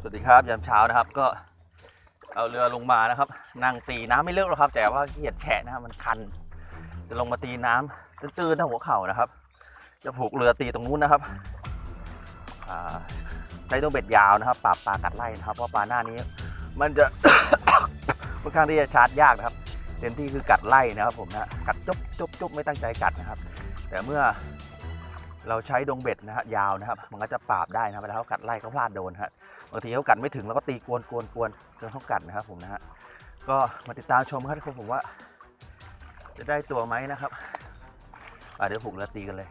สวัสดีครับยามเช้านะครับ ก็เอาเรือลงมานะครับ นั่งตีน้ำไม่เลิกหรอกครับ แต่ว่าเกียจแฉะนะครับมันคัน จะลงมาตีน้ำตื้นๆถ้าหัวเข่านะครับ จะผูกเรือตีตรงนู้นนะครับใช้ตัวเบ็ดยาวนะครับปราบปลากัดไล่นะครับเพราะปลาหน้านี้ มันจะค่อนข้างที่จะชาร์จยากนะครับเต็มที่คือกัดไล่นะครับผมนะกัดจุ๊บจุ๊บจุ๊บไม่ตั้งใจกัดนะครับ แต่เมื่อเราใช้ดงเบ็ดนะฮะยาวนะครับ มันก็จะปราบได้นะครับเวลาเขากัดไล่เขาพลาดโดนฮะ บางทีเขากัดไม่ถึงแล้วก็ตีกวนกวนกวนจนเขากัดนะครับผมนะฮะก็มาติดตามชมครับผมว่า จะได้ตัวไหมนะครับอะเดี๋ยวผมจะตีกันเลย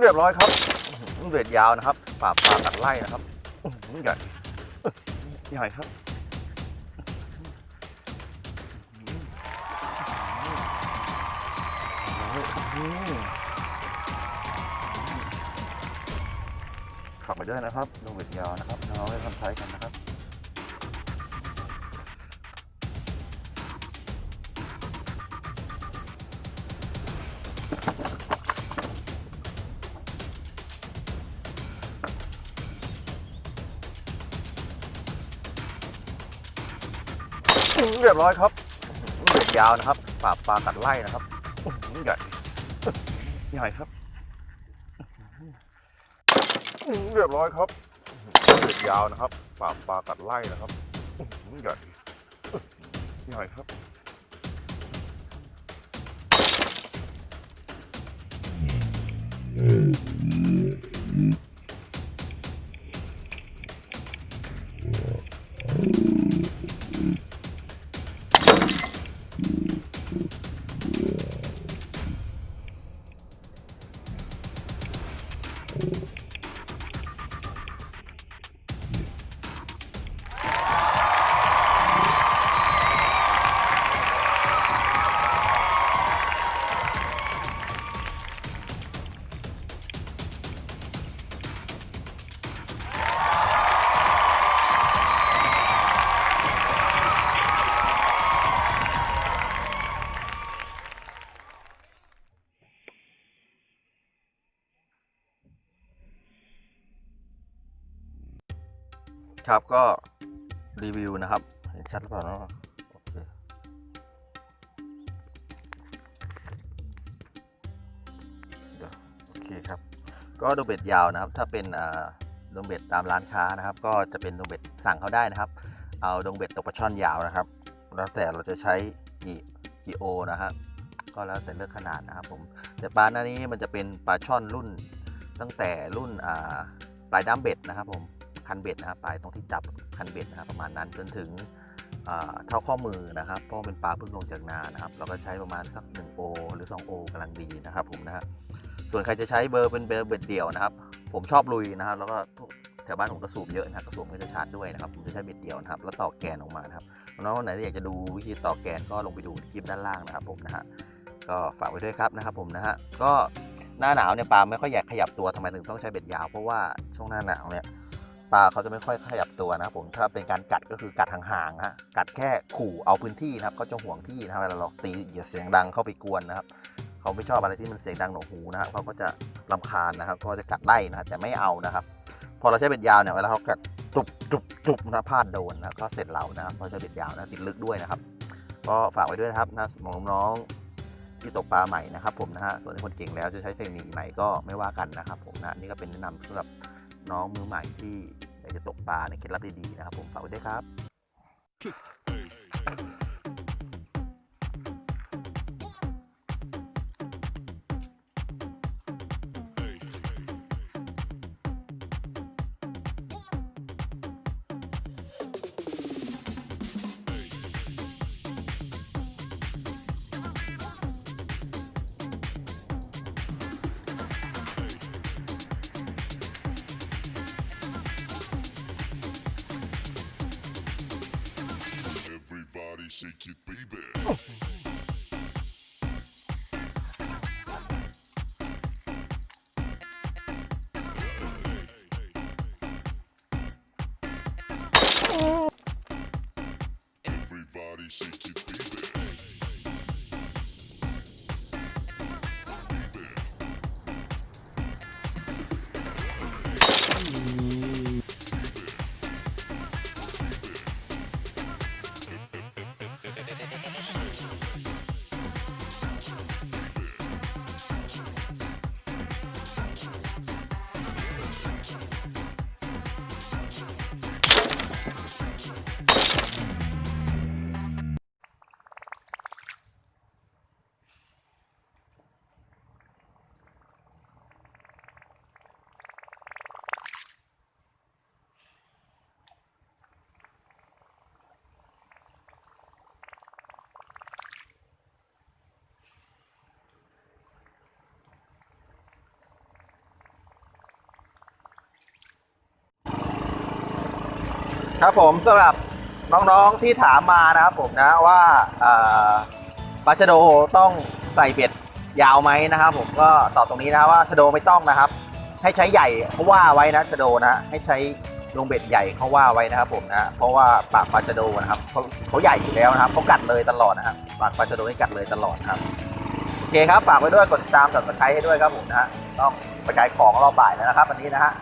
เรียบร้อยครับเบ็ดยาวนะครับปราบปลากัดไล่นะครับใหญ่ใหญ่ครับขับไปด้วยนะครับดูเบ็ดยาวนะครับน้องๆได้ทำใช้กันนะครับ เรียบร้อยครับอื้อเบ็ดยาวนะครับปราบปลากัดไล่นะครับใหญ่ใหญ่ครับเรียบร้อยครับอื้อเบ็ดยาวนะครับปราบปลากัดไล่นะครับใหญ่ใหญ่ครับ ครับก็รีวิวนะครับเห็นชัดหรือเปล่าเนาะโอเคโอเคครับ ก็ดงเบ็ดยาวนะครับ ถ้าเป็นอ่าดงเบ็ดตามร้านค้านะครับ ก็จะเป็นดงเบ็ดสั่งเขาได้นะครับ เอาดงเบ็ดตกปลาช่อนยาวนะครับ แล้วแต่เราจะใช้กี่กี่โอนะฮะก็แล้วแต่เลือกขนาดนะครับผมแต่ปลาหน้านี้มันจะเป็นปลาช่อนรุ่นตั้งแต่รุ่นปลายด้ามเบ็ดนะครับผม คันเบ็ดนะครับปลายตรงที่จับคันเบ็ดนะครับประมาณนั้นจนถึงเท่าข้อมือนะครับเพราะเป็นปลาเพิ่งลงจากนานะครับเราก็ใช้ประมาณสัก1โอหรือ2โอกำลังดีนะครับผมนะฮะส่วนใครจะใช้เบอร์เป็นเบอร์เบ็ดเดี่ยวนะครับ ผมชอบลุยนะครับ แล้วก็แถวบ้านผมกระสูบเยอะนะครับกระสูบก็จะชาร์จด้วยนะครับผมจะใช้เบ็ดเดี่ยวนะครับแล้วต่อแกนออกมานะครับน้องคนไหนที่อยากจะดูวิธีต่อแกนก็ลงไปดูที่คลิปด้านล่างนะครับผมนะฮะก็ฝากไว้ด้วยครับนะครับผมนะฮะก็หน้าหนาวเนี่ยปลาไม่ค่อยอยากขยับตัวทำไมถึงต้องใช้เบ็ดยาวเพราะว่าช่วงหน้าหนาวเนี่ย ปลาเขาจะไม่ค่อยขยับตัวนะครับผมถ้าเป็นการกัดก็คือกัดห่างๆฮะกัดแค่ขู่เอาพื้นที่นะครับเขาจะห่วงที่นะครับเวลาเราตีอย่าเสียงดังเข้าไปกวนนะครับเขาไม่ชอบอะไรที่มันเสียงดังหนวกหูนะครับเขาก็จะรำคาญนะครับเขาจะกัดไล่นะครับแต่ไม่เอานะครับ พอเราใช้เบ็ดยาวเนี่ยเวลาเขากัดจุบจุบจุบนะพลาดโดนนะก็เสร็จเรานะครับเพราะใช้เบ็ดยาวนะติดลึกด้วยนะครับ ก็ฝากไว้ด้วยนะครับนะน้องๆที่ตกปลาใหม่นะครับ ผมนะฮะส่วนที่คนเก่งแล้วจะใช้เทคนิคไหนก็ไม่ว่ากันนะครับ ผมนะนี่ก็เป็นแนะนำสำหรับ น้องมือใหม่ที่อยากจะตกปลาในเคล็ดลับดีๆนะครับผมฝากไว้ด้วยครับ shake it, baby. ครับผมสำหรับน้องๆที่ถามมานะครับผมนะว่าปลาชะโดต้องใส่เบ็ดยาวไหมนะครับผมก็ตอบตรงนี้นะว่าชะโดไม่ต้องนะครับ ให้ใช้ใหญ่เขาว่าไว้นะชะโดนะให้ใช้ลงเบ็ดใหญ่เขาว่าไว้นะครับผมนะเพราะว่าปากปลาชะโดนะครับเขาเขาใหญ่อยู่แล้วนะครับเขากัดเลยตลอดนะครับปากปลาชะโดนี่กัดเลยตลอดครับโอเคครับฝากไว้ด้วยกดติดตามสับสไครต์ให้ด้วยครับผมนะต้องไปขายของรอบบ่ายแล้วนะครับวันนี้นะฮะ